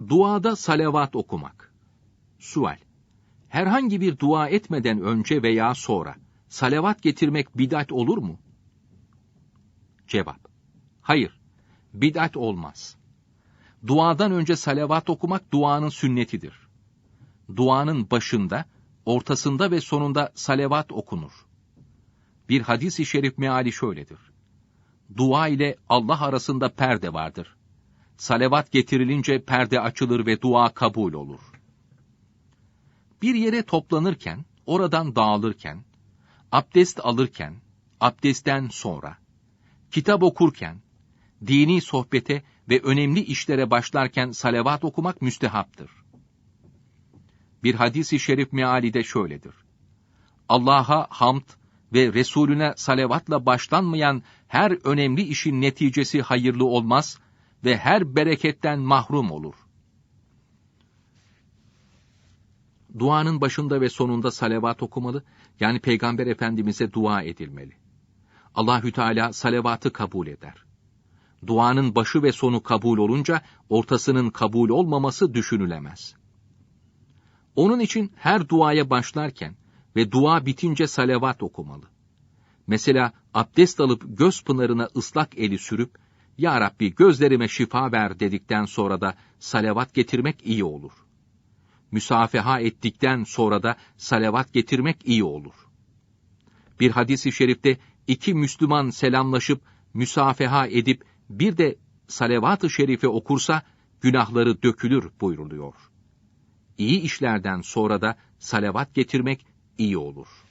Duada salavat okumak. Sual. Herhangi bir dua etmeden önce veya sonra salavat getirmek bid'at olur mu? Cevap. Hayır. Bid'at olmaz. Duadan önce salavat okumak duanın sünnetidir. Duanın başında, ortasında ve sonunda salavat okunur. Bir hadis-i şerif meali şöyledir. Dua ile Allah arasında perde vardır. Salavat getirilince perde açılır ve dua kabul olur. Bir yere toplanırken, oradan dağılırken, abdest alırken, abdestten sonra, kitap okurken, dini sohbete ve önemli işlere başlarken salavat okumak müstehaptır. Bir hadisi şerif meali de şöyledir. Allah'a hamd ve Resulüne salavatla başlanmayan her önemli işin neticesi hayırlı olmaz ve her bereketten mahrum olur. Duanın başında ve sonunda salavat okumalı, yani Peygamber Efendimiz'e dua edilmeli. Allahü Teala salavatı kabul eder. Duanın başı ve sonu kabul olunca ortasının kabul olmaması düşünülemez. Onun için her duaya başlarken ve dua bitince salavat okumalı. Mesela abdest alıp göz pınarına ıslak eli sürüp Ya Rabbi gözlerime şifa ver dedikten sonra da salavat getirmek iyi olur. Müsafeha ettikten sonra da salavat getirmek iyi olur. Bir hadisi şerifte iki Müslüman selamlaşıp müsafeha edip bir de salavat-ı şerife okursa günahları dökülür buyruluyor. İyi işlerden sonra da salavat getirmek iyi olur.